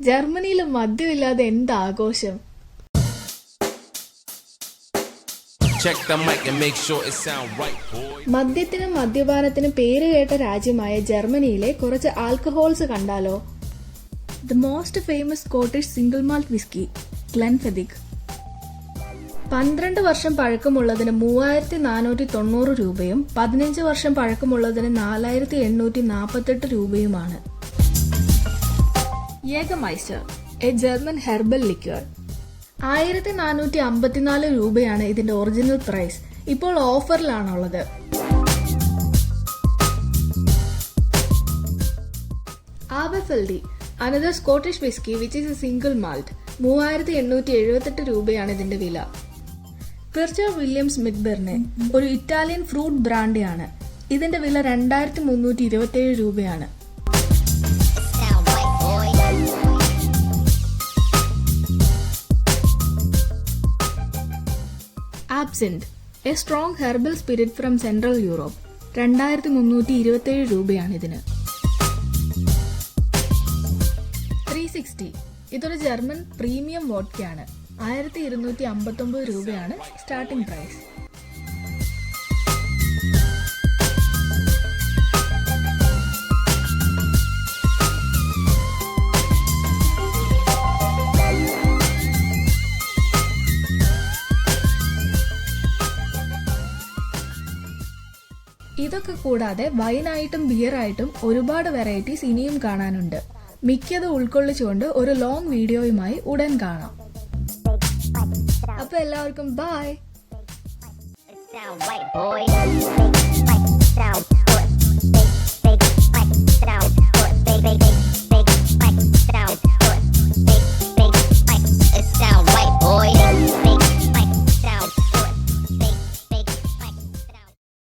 ജർമ്മനിയിൽ മദ്യമില്ലാതെ എന്ത് ആഘോഷം Check the mic and make sure it sound right, boy. മദ്യത്തിനും മദ്യപാനത്തിനും പേര് കേട്ട രാജ്യമായ ജർമ്മനിയിലെ കുറച്ച് ആൽക്കഹോൾസ് കണ്ടാലോ? The most famous Scottish single malt whisky Glenfiddich പന്ത്രണ്ട് വർഷം പഴക്കമുള്ളതിന് മൂവായിരത്തി നാനൂറ്റി തൊണ്ണൂറ് രൂപയും പതിനഞ്ച് വർഷം പഴക്കമുള്ളതിന് നാലായിരത്തി എണ്ണൂറ്റി നാൽപ്പത്തെട്ട് രൂപയുമാണ്. Jagermeister a German herbal liqueur. ആയിരത്തി നാനൂറ്റി അമ്പത്തിനാല് രൂപയാണ് ഇതിന്റെ ഒറിജിനൽ പ്രൈസ് ഇപ്പോൾ ഓഫറിലാണുള്ളത് Aberfeldy another Scottish whisky which is a single malt മൂവായിരത്തി എണ്ണൂറ്റി എഴുപത്തെട്ട് രൂപയാണ് ഇതിന്റെ വില. ക്രിർച്ചർ വില്യംസ് മിഡ്ബെർനെ ഒരു ഇറ്റാലിയൻ ഫ്രൂട്ട് ബ്രാൻഡിയാണ് ഇതിന്റെ വില രണ്ടായിരത്തി മുന്നൂറ്റി ഇരുപത്തിയേഴ് രൂപയാണ്. Absinthe a strong herbal spirit from Central Europe രണ്ടായിരത്തി മുന്നൂറ്റി ഇരുപത്തിയേഴ് രൂപയാണ് ഇതിന് ത്രീ സിക്സ്റ്റി ഇതൊരു ജർമ്മൻ പ്രീമിയം വോഡ്ക്കയാണ് ആയിരത്തി ഇരുന്നൂറ്റി അമ്പത്തൊമ്പത് രൂപയാണ് സ്റ്റാർട്ടിംഗ് പ്രൈസ് ഇതൊക്കെ കൂടാതെ വൈനായിട്ടും ബിയറായിട്ടും ഒരുപാട് വെറൈറ്റീസ് ഇനിയും കാണാനുണ്ട്. മിക്കത് ഉൾക്കൊള്ളിച്ചുകൊണ്ട് ഒരു ലോങ് വീഡിയോയുമായി ഉടൻ കാണാം. അപ്പൊ എല്ലാവർക്കും ബൈ